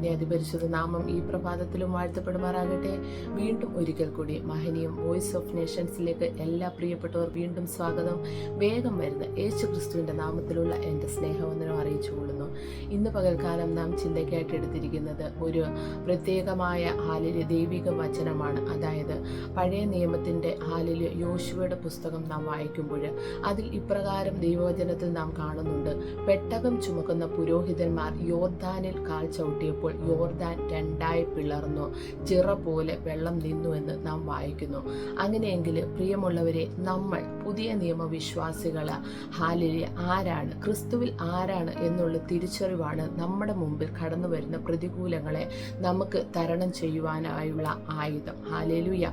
കർത്താവിന്റെ അതിപരിശുദ്ധ നാമം ഈ പ്രഭാതത്തിലും വാഴ്ത്തപ്പെടുമാറാകട്ടെ. വീണ്ടും ഒരിക്കൽ കൂടി മഹനീയം വോയിസ് ഓഫ് നേഷൻസിലേക്ക് എല്ലാ പ്രിയപ്പെട്ടവർ വീണ്ടും സ്വാഗതം. വേഗം വരുന്ന യേശു ക്രിസ്തുവിന്റെ നാമത്തിലുള്ള എന്റെ സ്നേഹവന്ദനം അറിയിച്ചു കൊള്ളുന്നു. ഇന്ന് പകൽക്കാലം നാം ചിന്തയ്ക്കായിട്ട് എടുത്തിരിക്കുന്നത് ഒരു പ്രത്യേകമായ ഹാലിലെ ദൈവിക വചനമാണ്. അതായത് പഴയ നിയമത്തിന്റെ ഹാലിലെ യോശുവയുടെ പുസ്തകം നാം വായിക്കുമ്പോൾ അതിൽ ഇപ്രകാരം ദൈവവചനത്തിൽ നാം കാണുന്നുണ്ട്. പെട്ടകം ചുമക്കുന്ന പുരോഹിതന്മാർ യോദ്ധാനിൽ കാൽ ചവിട്ടിയപ്പോൾ യോർദാൻ രണ്ടായി പിളർന്നു. ചിറ പോലെ വെള്ളം നിന്നു എന്ന് നാം വായിക്കുന്നു. അങ്ങനെയെങ്കിൽ പ്രിയമുള്ളവരെ നമ്മൾ പുതിയ നിയമവിശ്വാസികൾ ഹാലിലെ ആരാണ്? ക്രിസ്തുവിൽ ആരാണ് എന്നുള്ള തിരിച്ചറിവാണ് നമ്മുടെ മുമ്പിൽ കടന്നു വരുന്ന പ്രതികൂലങ്ങളെ നമുക്ക് തരണം ചെയ്യുവാനായുള്ള ആയുധം. ഹാലലുയ.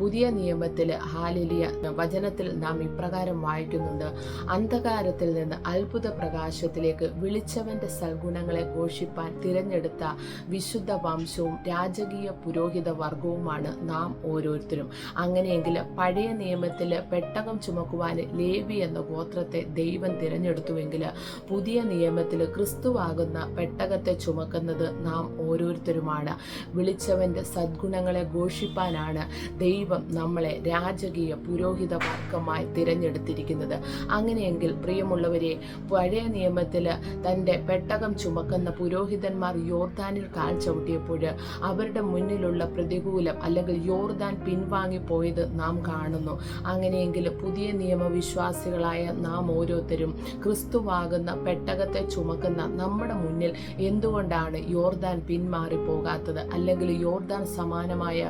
പുതിയ നിയമത്തിൽ ഹാലലിയ വചനത്തിൽ നാം ഇപ്രകാരം വായിക്കുന്നുണ്ട്. അന്ധകാരത്തിൽ നിന്ന് അത്ഭുത പ്രകാശത്തിലേക്ക് വിളിച്ചവന്റെ സൽഗുണങ്ങളെ ഘോഷിപ്പാൻ തിരഞ്ഞെടുത്ത വിശുദ്ധ വംശവും രാജകീയ പുരോഹിത വർഗവുമാണ് നാം ഓരോരുത്തരും. അങ്ങനെയെങ്കിൽ പഴയ നിയമത്തിൽ പെട്ടകം ചുമക്കുവാൻ ലേവി എന്ന ഗോത്രത്തെ ദൈവം തിരഞ്ഞെടുത്തുവെങ്കിൽ പുതിയ നിയമത്തിൽ ക്രിസ്തുവാകുന്ന പെട്ടകത്തെ ചുമക്കുന്നത് നാം ഓരോരുത്തരുമാണ്. വിളിച്ചവന്റെ സദ്ഗുണങ്ങളെ ഘോഷിപ്പാനാണ് ദൈവം നമ്മളെ രാജകീയ പുരോഹിത വർഗമായി തിരഞ്ഞെടുത്തിരിക്കുന്നത്. അങ്ങനെയെങ്കിൽ പ്രിയമുള്ളവരെ പഴയ നിയമത്തിൽ തന്റെ പെട്ടകം ചുമക്കുന്ന പുരോഹിതന്മാർ യോർദാനിൽ കാൽ ചവിട്ടിയപ്പോൾ അവരുടെ മുന്നിലുള്ള പ്രതികൂലം അല്ലെങ്കിൽ യോർദാൻ പിൻവാങ്ങിപ്പോയത് നാം കാണുന്നു. അങ്ങനെയെങ്കിൽ പുതിയ നിയമവിശ്വാസികളായ നാം ഓരോരുത്തരും ക്രിസ്തുവാകുന്ന പെട്ടകത്തെ ചുമക്കുന്ന നമ്മുടെ മുന്നിൽ എന്തുകൊണ്ടാണ് യോർദാൻ പിന്മാറി പോകാത്തത് അല്ലെങ്കിൽ യോർദാൻ സമാനമായ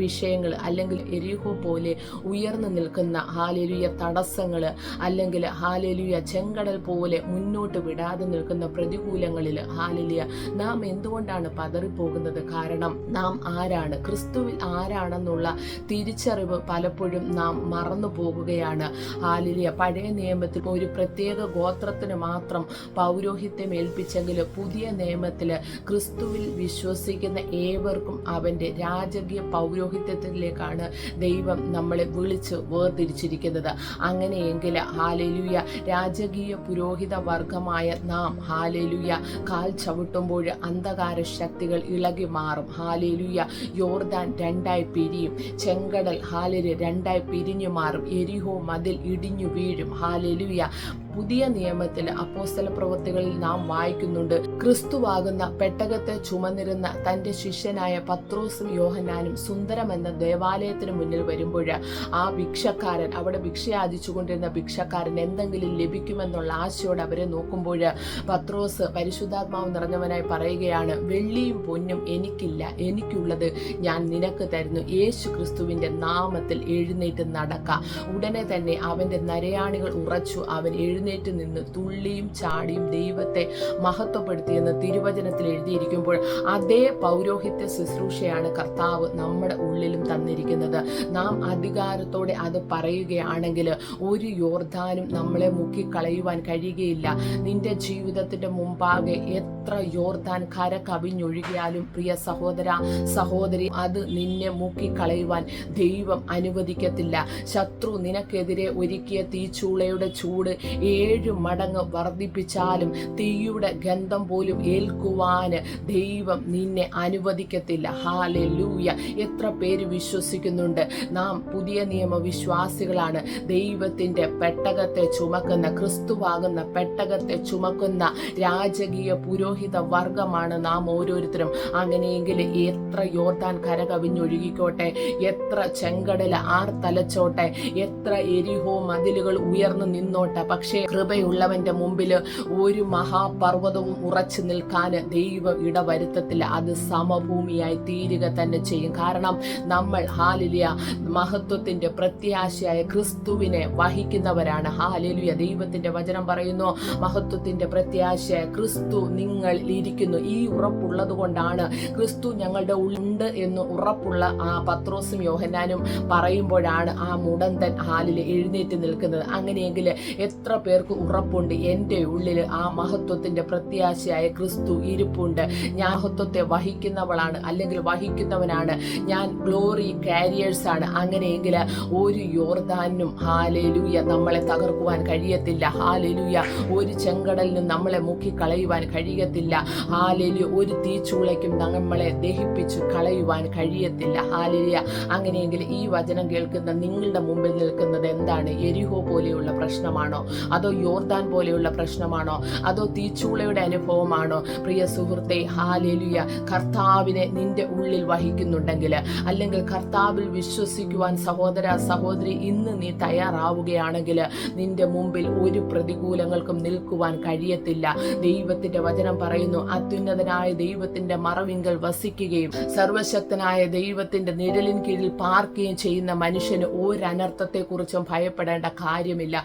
വിഷയങ്ങൾ അല്ലെങ്കിൽ എരിഹോ പോലെ ഉയർന്നു നിൽക്കുന്ന ഹാലലുയ തടസ്സങ്ങൾ അല്ലെങ്കിൽ ഹാലലുയ ചെങ്കടൽ പോലെ മുന്നോട്ട് വിടാതെ നിൽക്കുന്ന പ്രതികൂലങ്ങളിൽ ഹാലലിയ നാം എന്തുകൊണ്ടാണ് പതറിപ്പോകുന്നത്. കാരണം നാം ആരാണ്? ക്രിസ്തുവിൽ ആരാണെന്നുള്ള തിരിച്ചറിവ് പലപ്പോഴും നാം മറന്നു പോകുകയാണ്. ആലിലിയ പഴയ നിയമത്തിൽ ഒരു പ്രത്യേക ഗോത്രത്തിന് മാത്രം പൗരോഹിത്യം ഏൽപ്പിച്ചെങ്കിൽ പുതിയ നിയമത്തിൽ ക്രിസ്തുവിൽ വിശ്വസിക്കുന്ന ഏവർക്കും അവന്റെ രാജകീയ പൗരോഹിത്യത്തിലേക്കാണ് ദൈവം നമ്മളെ വിളിച്ച് വേർതിരിച്ചിരിക്കുന്നത്. അങ്ങനെയെങ്കിൽ ഹാലലുയ രാജകീയ പുരോഹിത വർഗമായ നാം ഹാലലുയ കാൽ ചവിട്ടുമ്പോൾ അന്ധകാര ശക്തികൾ ഇളകി മാറും. ഹാലേലുയ യോർദാൻ രണ്ടായി പിരിയും. ചെങ്കടൽ ഹാലിൽ രണ്ടായി പിരിഞ്ഞു മാറും. എരിഹോ മതിൽ ഇടിഞ്ഞു വീഴും. ഹാലേലുയ പുതിയ നിയമത്തിൽ അപ്പോസ്തല പ്രവൃത്തികളിൽ നാം വായിക്കുന്നുണ്ട്. ക്രിസ്തുവാകുന്ന പെട്ടകത്തെ ചുമന്നിരുന്ന തന്റെ ശിഷ്യനായ പത്രോസും യോഹനാനും സുന്ദരമെന്ന ദേവാലയത്തിന് മുന്നിൽ വരുമ്പോൾ ആ ഭിക്ഷക്കാരൻ അവിടെ ഭിക്ഷയാചിച്ചുകൊണ്ടിരുന്ന ഭിക്ഷക്കാരൻ എന്തെങ്കിലും ലഭിക്കുമെന്നുള്ള ആശയോടെ അവരെ നോക്കുമ്പോൾ പത്രോസ് പരിശുദ്ധാത്മാവ് നിറഞ്ഞവനായി പറയുകയാണ് വെള്ളിയും പൊന്നും എനിക്കില്ല. എനിക്കുള്ളത് ഞാൻ നിനക്ക് തരുന്നു. യേശു ക്രിസ്തുവിന്റെ നാമത്തിൽ എഴുന്നേറ്റ് നടക്ക. ഉടനെ തന്നെ അവന്റെ നരയാണികൾ ഉറച്ചു. അവൻ എഴുന്നേറ്റ് നിന്ന് തുള്ളിയും ചാടിയും ദൈവത്തെ മഹത്വപ്പെടുത്തിയെന്ന് തിരുവചനത്തിൽ എഴുതിയിരിക്കുമ്പോൾ അതേ പൗരോഹിത്യ ശുശ്രൂഷയാണ് കർത്താവ് നമ്മുടെ ഉള്ളിലും തന്നിരിക്കുന്നത്. നാം അധികാരത്തോടെ അത് പറയുകയാണെങ്കിൽ ഒരു യോർദാനും നമ്മളെ മുക്കിക്കളയുവാൻ കഴിയുകയില്ല. നിന്റെ ജീവിതത്തിന്റെ മുമ്പാകെ എത്ര യോർദാൻ കര കവിഞ്ഞൊഴുകിയാലും പ്രിയ സഹോദര സഹോദരി അത് നിന്നെ മുക്കിക്കളയുവാൻ ദൈവം അനുവദിക്കത്തില്ല. ശത്രു നിനക്കെതിരെ ഒരുക്കിയ തീച്ചൂളയുടെ ചൂട് ഏഴു മടങ്ങ് വർദ്ധിപ്പിച്ചാലും തീയുടെ ഗന്ധം പോലും ഏൽക്കുവാന് ദൈവം നിന്നെ അനുവദിക്കത്തില്ല. ഹാലെ ലൂയ എത്ര പേര് വിശ്വസിക്കുന്നുണ്ട്. നാം പുതിയ നിയമ വിശ്വാസികളാണ് ദൈവത്തിന്റെ പെട്ടകത്തെ ചുമക്കുന്ന ക്രിസ്തുവാകുന്ന പെട്ടകത്തെ ചുമക്കുന്ന രാജകീയ പുരോഹിത വർഗമാണ് നാം ഓരോരുത്തരും. അങ്ങനെയെങ്കിൽ എത്ര യോർദാൻ കരകവിഞ്ഞൊഴുകിക്കോട്ടെ? എത്ര ചെങ്കടൽ ആർ തലച്ചോട്ടെ എത്ര എരിഹോ മതിലുകൾ ഉയർന്നു നിന്നോട്ടെ? പക്ഷേ കൃപയുള്ളവന്റെ മുമ്പിൽ ഒരു മഹാപർവതവും ഉറച്ചു നിൽക്കാൻ ദൈവ ഇടവരുത്തത്തില്ല അത് സമഭൂമിയായി തീരുക തന്നെ ചെയ്യും. കാരണം നമ്മൾ ഹാലിലിയ മഹത്വത്തിന്റെ പ്രത്യാശയായ ക്രിസ്തുവിനെ വഹിക്കുന്നവരാണ്. ഹാലിലിയ ദൈവത്തിന്റെ വചനം പറയുന്നു മഹത്വത്തിന്റെ പ്രത്യാശയായ ക്രിസ്തു നിങ്ങൾ ഇരിക്കുന്നു. ഈ ഉറപ്പുള്ളത് കൊണ്ടാണ് ക്രിസ്തു ഞങ്ങളുടെ ഉണ്ട് എന്ന് ഉറപ്പുള്ള ആ പത്രോസും യോഹനാനും പറയുമ്പോഴാണ് ആ മുടന്തൻ ഹാലിൽ എഴുന്നേറ്റ് നിൽക്കുന്നത്. അങ്ങനെയെങ്കിൽ എത്ര പേർക്ക് ഉറപ്പുണ്ട്. എന്റെ ഉള്ളിൽ ആ മഹത്വത്തിന്റെ പ്രത്യാശയായ ക്രിസ്തു ഇരിപ്പുണ്ട്. ഞാൻ മഹത്വത്തെ വഹിക്കുന്നവളാണ് അല്ലെങ്കിൽ വഹിക്കുന്നവനാണ്. ഞാൻ ഗ്ലോറി കാരിയേഴ്സ് ആണ് അങ്ങനെയെങ്കിൽ ഒരു യോർദാനും ഹാലലൂയ നമ്മളെ തകർക്കുവാൻ കഴിയത്തില്ല. ഹാലലൂയ ഒരു ചെങ്കടലിനും നമ്മളെ മുക്കി കളയുവാൻ കഴിയത്തില്ല. ഹാലലു ഒരു തീച്ചൂളയ്ക്കും നമ്മളെ ദഹിപ്പിച്ച് കളയുവാൻ കഴിയത്തില്ല. ഹാലലിയ അങ്ങനെയെങ്കിൽ ഈ വചനം കേൾക്കുന്ന നിങ്ങളുടെ മുമ്പിൽ നിൽക്കുന്നത് എന്താണ്? എരിഹോ പോലെയുള്ള പ്രശ്നമാണോ? അതോ യോർദാൻ പോലെയുള്ള പ്രശ്നമാണോ? അതോ തീച്ചൂളയുടെ അനുഭവമാണോ? പ്രിയ സുഹൃത്തെ ഹാലേലുയ. കർത്താവിനെ നിന്റെ ഉള്ളിൽ വഹിക്കുന്നുണ്ടെങ്കിൽ അല്ലെങ്കിൽ കർത്താവിൽ വിശ്വസിക്കുവാൻ സഹോദര സഹോദരി ഇന്ന് നീ തയ്യാറാവുകയാണെങ്കിൽ നിന്റെ മുമ്പിൽ ഒരു പ്രതികൂലങ്ങൾക്കും നിൽക്കുവാൻ കഴിയത്തില്ല. ദൈവത്തിന്റെ വചനം പറയുന്നു അത്യുന്നതനായ ദൈവത്തിന്റെ മറവിങ്കൽ വസിക്കുകയും സർവശക്തനായ ദൈവത്തിന്റെ നിഴലിൻ കീഴിൽ പാർക്കുകയും ചെയ്യുന്ന മനുഷ്യന് ഒരനർത്ഥത്തെക്കുറിച്ചും ഭയപ്പെടേണ്ട കാര്യമില്ല.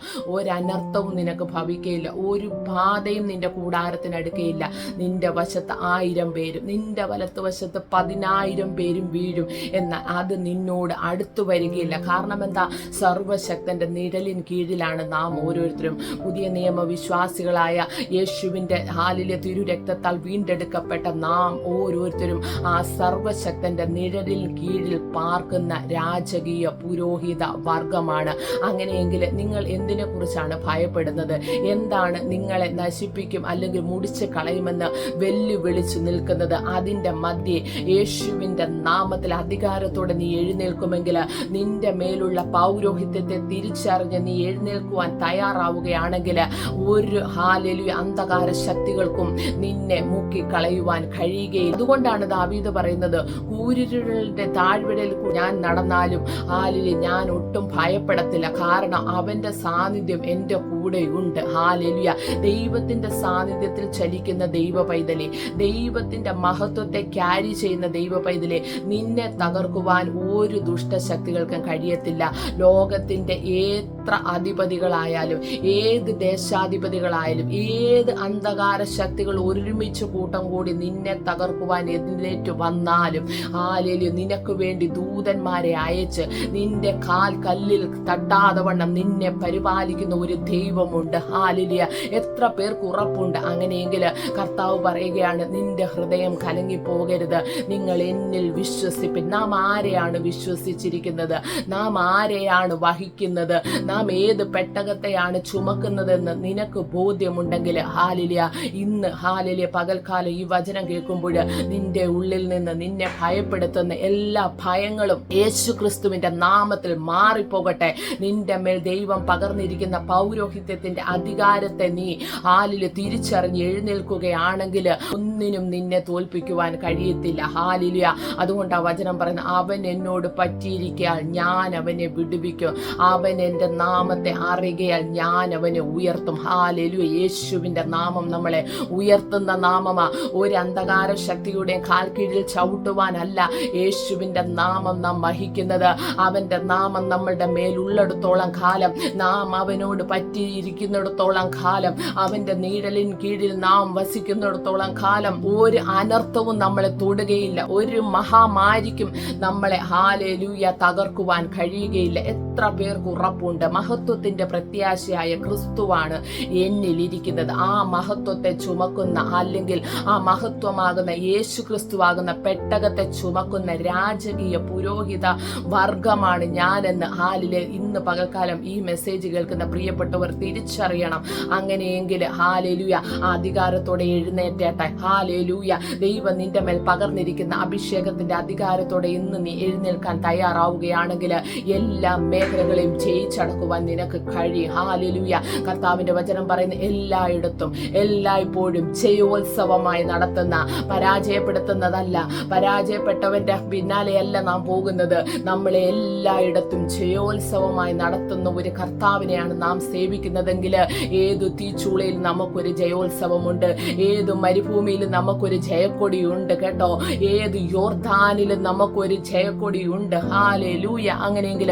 ഒരനർത്ഥവും നിനക്ക് ഭവിക്കയില്ല. ഒരു ബാധയും നിന്റെ കൂടാരത്തിനടുക്കയില്ല. നിന്റെ വശത്ത് ആയിരം പേരും നിന്റെ വലത്തുവശത്ത് പതിനായിരം പേരും വീഴും. എന്നാൽ അത് നിന്നോട് അടുത്തു വരികയില്ല. കാരണം എന്താ? സർവശക്തന്റെ നിഴലിൻ കീഴിലാണ് നാം ഓരോരുത്തരും. പുതിയ നിയമവിശ്വാസികളായ യേശുവിന്റെ ഹാലിലെ തിരുരക്തത്താൽ വീണ്ടെടുക്കപ്പെട്ട നാം ഓരോരുത്തരും ആ സർവശക്തന്റെ നിഴലിൽ കീഴിൽ പാർക്കുന്ന രാജകീയ പുരോഹിത വർഗമാണ്. അങ്ങനെയെങ്കിൽ നിങ്ങൾ എന്തിനെ കുറിച്ചാണ് ഭയപ്പെടുന്നത്? എന്താണ് നിങ്ങളെ നശിപ്പിക്കും അല്ലെങ്കിൽ മുടിച്ച് കളയുമെന്ന് വെല്ലുവിളിച്ചു നിൽക്കുന്നത്? അതിന്റെ മധ്യേ യേശുവിന്റെ നാമത്തിൽ അധികാരത്തോടെ നീ എഴുന്നേൽക്കുമെങ്കിൽ നിന്റെ മേലുള്ള പൗരോഹിത്യത്തെ തിരിച്ചറിഞ്ഞ് നീ എഴുന്നേൽക്കുവാൻ തയ്യാറാവുകയാണെങ്കിൽ ഒരു ഹാലലു അന്ധകാര ശക്തികൾക്കും നിന്നെ മുക്കി കളയുവാൻ കഴിയുകയും അതുകൊണ്ടാണ് ദാവീദ് പറയുന്നത്? കൂരിരുകളുടെ താഴ്വരയിൽ ഞാൻ നടന്നാലും ഹാലിൽ ഞാൻ ഒട്ടും ഭയപ്പെടത്തില്ല. കാരണം അവന്റെ സാന്നിധ്യം എന്റെ കൂടെയുണ്ട്. ഹാലലുയ. ദൈവത്തിന്റെ സാന്നിധ്യത്തിൽ ചലിക്കുന്ന ദൈവ പൈതലെ ദൈവത്തിന്റെ മഹത്വത്തെ ക്യാരി ചെയ്യുന്ന ദൈവ പൈതലെ നിന്നെ തകർക്കുവാൻ ഒരു ദുഷ്ടശക്തികൾക്കും കഴിയത്തില്ല. ലോകത്തിന്റെ എത്ര അധിപതികളായാലും ഏത് ദേശാധിപതികളായാലും ഏത് അന്ധകാര ശക്തികൾ ഒരുമിച്ച് കൂട്ടം കൂടി നിന്നെ തകർക്കുവാൻ എതിരേറ്റ് വന്നാലും ആലേലു നിനക്ക് വേണ്ടി ദൂതന്മാരെ അയച്ച് നിന്റെ കാൽ കല്ലിൽ തട്ടാതെ വണ്ണം നിന്നെ പരിപാലിക്കുന്ന ഒരു ദൈവമുണ്ട്. ഹാലിലിയ. എത്ര പേർക്ക് ഉറപ്പുണ്ട്? അങ്ങനെയെങ്കിൽ കർത്താവ് പറയുകയാണ് നിന്റെ ഹൃദയം കലങ്ങി പോകരുത് നിങ്ങൾ എന്നിൽ വിശ്വസിപ്പിൻ നാം ആരെയാണ് വിശ്വസിച്ചിരിക്കുന്നത്? നാം ആരെയാണ് വഹിക്കുന്നത്? നാം ഏത് പെട്ടകത്തെയാണ് ചുമക്കുന്നതെന്ന് നിനക്ക് ബോധ്യമുണ്ടെങ്കിൽ ഹാലിലിയ. ഇന്ന് ഹാലിലിയ പകൽക്കാലം ഈ വചനം കേൾക്കുമ്പോൾ നിന്റെ ഉള്ളിൽ നിന്ന് നിന്നെ ഭയപ്പെടുത്തുന്ന എല്ലാ ഭയങ്ങളും യേശു ക്രിസ്തുവിന്റെ നാമത്തിൽ മാറിപ്പോകട്ടെ. നിന്റെ മേൽ ദൈവം പകർന്നിരിക്കുന്ന പൗരോഹിത്യത്തിന്റെ അധികാരത്തെ നീ ഹാലിൽ തിരിച്ചറിഞ്ഞ് എഴുന്നേൽക്കുകയാണെങ്കിൽ ഒന്നിനും നിന്നെ തോൽപ്പിക്കുവാൻ കഴിയത്തില്ല. ഹാലിലിയ. അതുകൊണ്ട് ആ വചനം പറയുന്നത് അവൻ എന്നോട് പറ്റിയിരിക്കാൻ ഞാൻ അവനെ വിടുവിക്കും. അവൻ എന്റെ നാമത്തെ അറിയുകയാൽ ഞാൻ അവനെ ഉയർത്തും. ഹാലലു യേശുവിന്റെ നാമം നമ്മളെ ഉയർത്തുന്ന നാമമാ. ഒരു അന്ധകാര ശക്തിയുടെ കാൽ കീഴിൽ ചവിട്ടുവാനല്ല യേശുവിന്റെ നാമം നാം വഹിക്കുന്നത്. അവന്റെ നാമം നമ്മളുടെ മേലുള്ളിടത്തോളം കാലം നാം അവനോട് പറ്റിയിരിക്കുന്നിടത്തോളം കാലം അവന്റെ നീഴലിൻ കീഴിൽ നാം വസിക്കുന്നിടത്തോളം കാലം ഒരു അനർത്ഥവും നമ്മളെ തൊടുകയില്ല. ഒരു മഹാമാരിക്കും നമ്മളെ ഹാലലൂയ തകർക്കുവാൻ കഴിയുകയില്ല. എത്ര പേർക്ക് ഉറപ്പുണ്ട്? മഹത്വത്തിന്റെ പ്രത്യാശയായ ക്രിസ്തുവാണ് എന്നിലിരിക്കുന്നത്. ആ മഹത്വത്തെ ചുമക്കുന്ന അല്ലെങ്കിൽ ആ മഹത്വമാകുന്ന യേശു ക്രിസ്തുവാകുന്ന പെട്ടകത്തെ ചുമക്കുന്ന രാജകീയ പുരോഹിത വർഗമാണ് ഞാനെന്ന് ഹാലിലെ ഇന്ന് പകൽക്കാലം ഈ മെസ്സേജ് കേൾക്കുന്ന പ്രിയപ്പെട്ടവർ തിരിച്ചറിയണം. അങ്ങനെയെങ്കിൽ ഹാലലൂയ അധികാരത്തോടെ എഴുന്നേറ്റേട്ടെ ഹാലലൂയ ദൈവം നിന്റെ മേൽ പകർന്നിരിക്കുന്ന അഭിഷേകത്തിന്റെ അധികാരത്തോടെ ഇന്ന് നീ എഴുന്നേൽക്കാൻ തയ്യാറാവുകയാണെങ്കിൽ എല്ലാ മേഖലകളെയും ജയിച്ചടക്കുവാൻ നിനക്ക് കഴിയും. ഹാലലൂയ കർത്താവിന്റെ വചനം പറയുന്ന എല്ലായിടത്തും എല്ലായ്പ്പോഴും ജയോത്സവമായി നടത്തുന്ന പരാജയപ്പെടുത്തുന്നതല്ല. പരാജയപ്പെട്ടവന്റെ പിന്നാലെയല്ല നാം പോകുന്നത്. നമ്മളെ എല്ലായിടത്തും ജയോത്സവമായി നടത്തുന്ന ഒരു കർത്താവിനെയാണ് നാം സേവിക്കുന്നതെങ്കിൽ ഏതു തീച്ചൂളയിൽ നമുക്കൊരു ജയോത്സവമുണ്ട് ഏത് മരുഭൂമിയിൽ നമുക്കൊരു ജയക്കൊടിയുണ്ട് കേട്ടോ. ഏത് യോർദാനിൽ നമുക്കൊരു ജയക്കൊടിയുണ്ട്. ഹാലേ ലൂയ അങ്ങനെയെങ്കിൽ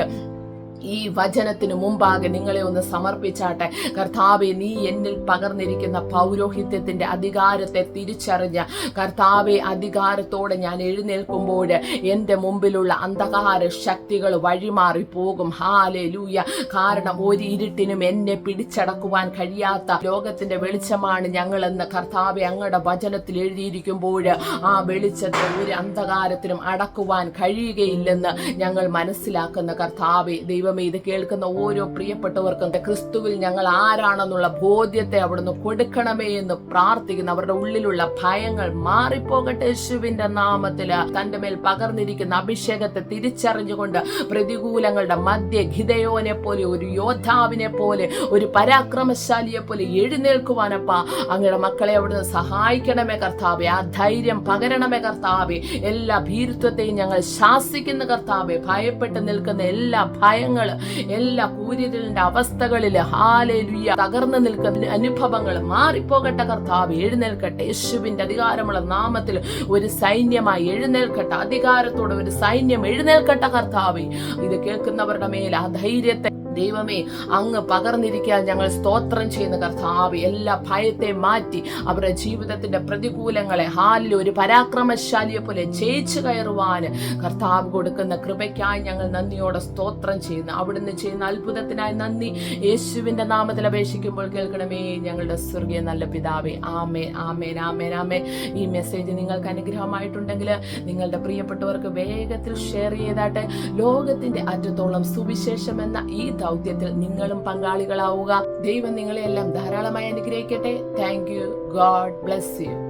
ഈ വചനത്തിന് മുമ്പാകെ നിങ്ങളെ ഒന്ന് സമർപ്പിച്ചാട്ടെ. കർത്താവെ നീ എന്നിൽ പകർന്നിരിക്കുന്ന പൗരോഹിത്യത്തിന്റെ അധികാരത്തെ തിരിച്ചറിഞ്ഞ. കർത്താവെ അധികാരത്തോടെ ഞാൻ എഴുന്നേൽക്കുമ്പോൾ എന്റെ മുമ്പിലുള്ള അന്ധകാര ശക്തികൾ വഴിമാറി പോകും. ഹാലെ ലൂയ കാരണം ഒരു ഇരുട്ടിനും എന്നെ പിടിച്ചടക്കുവാൻ കഴിയാത്ത ലോകത്തിന്റെ വെളിച്ചമാണ് ഞങ്ങളെന്ന് കർത്താവെ അങ്ങയുടെ വചനത്തിൽ എഴുതിയിരിക്കുമ്പോൾ ആ വെളിച്ചത്തെ ഒരു അന്ധകാരത്തിനും അടക്കുവാൻ കഴിയുകയില്ലെന്ന് ഞങ്ങൾ മനസ്സിലാക്കുന്ന കർത്താവെ ദൈവമേ ഇത് കേൾക്കുന്ന ഓരോ പ്രിയപ്പെട്ടവർക്കും ക്രിസ്തുവിൽ ഞങ്ങൾ ആരാണെന്നുള്ള ബോധ്യത്തെ അവിടുന്ന് കൊടുക്കണമേ എന്ന് പ്രാർത്ഥിക്കുന്ന. അവരുടെ ഉള്ളിലുള്ള ഭയങ്ങൾ മാറിപ്പോകട്ടെ യേശുവിന്റെ നാമത്തിൽ. തന്റെ മേൽ പകർന്നിരിക്കുന്ന അഭിഷേകത്തെ തിരിച്ചറിഞ്ഞുകൊണ്ട് പ്രതികൂലങ്ങളുടെ മധ്യ ഗിതയോനെ പോലെ ഒരു യോദ്ധാവിനെ പോലെ ഒരു പരാക്രമശാലിയെ പോലെ എഴുന്നേൽക്കുവാനപ്പ അങ്ങയുടെ മക്കളെ അവിടുന്ന് സഹായിക്കണമേ കർത്താവെ. ആ ധൈര്യം പകരണമേ കർത്താവെ. എല്ലാ ഭീരുത്വത്തെയും ഞങ്ങൾ ശാസിക്കുന്ന കർത്താവെ. ഭയപ്പെട്ട് നിൽക്കുന്ന എല്ലാ ഭയങ്ങൾ എല്ലാ കൂരിതലിന്റെ അവസ്ഥകളിൽ ഹാലലുയ്യ തകർന്നു നിൽക്കുന്ന അനുഭവങ്ങൾ മാറിപ്പോകട്ടെ കർത്താവ് എഴുന്നേൽക്കട്ടെ യേശുവിന്റെ അധികാരമുള്ള നാമത്തിൽ ഒരു സൈന്യമായി എഴുന്നേൽക്കട്ടെ അധികാരത്തോടെ ഒരു സൈന്യം എഴുന്നേൽക്കട്ടെ കർത്താവ്. ഇത് കേൾക്കുന്നവരുടെ മേൽ ആ ധൈര്യത്തെ ദൈവമേ അങ്ങ് പകർന്നിരിക്കാൻ ഞങ്ങൾ സ്തോത്രം ചെയ്യുന്ന കർത്താവ് എല്ലാ ഭയത്തെ മാറ്റി അവരുടെ ജീവിതത്തിന്റെ പ്രതികൂലങ്ങളെ ഹാലിൽ ഒരു പരാക്രമശാലിയെ പോലെ ജയിച്ചു കയറുവാൻ കർത്താവ് കൊടുക്കുന്ന കൃപയ്ക്കായി ഞങ്ങൾ നന്ദിയോടെ സ്തോത്രം ചെയ്യുന്നു. അവിടുന്ന് ചെയ്യുന്ന അത്ഭുതത്തിനായി നന്ദി. യേശുവിന്റെ നാമത്തിൽ അപേക്ഷിക്കുമ്പോൾ കേൾക്കണമേ ഞങ്ങളുടെ സ്വർഗീയ നല്ല പിതാവേ. ആമേ ആമേൻ ആമേൻ ആമേ ഈ മെസ്സേജ് നിങ്ങൾക്ക് അനുഗ്രഹമായിട്ടുണ്ടെങ്കിൽ നിങ്ങളുടെ പ്രിയപ്പെട്ടവർക്ക് വേഗത്തിൽ ഷെയർ ചെയ്താട്ടെ. ലോകത്തിന്റെ അറ്റത്തോളം സുവിശേഷം എന്ന ഈ ദൗത്യത്തിൽ നിങ്ങളും പങ്കാളികളാവുക. ദൈവം നിങ്ങളെല്ലാം ധാരാളമായി അനുഗ്രഹിക്കട്ടെ. Thank you God bless you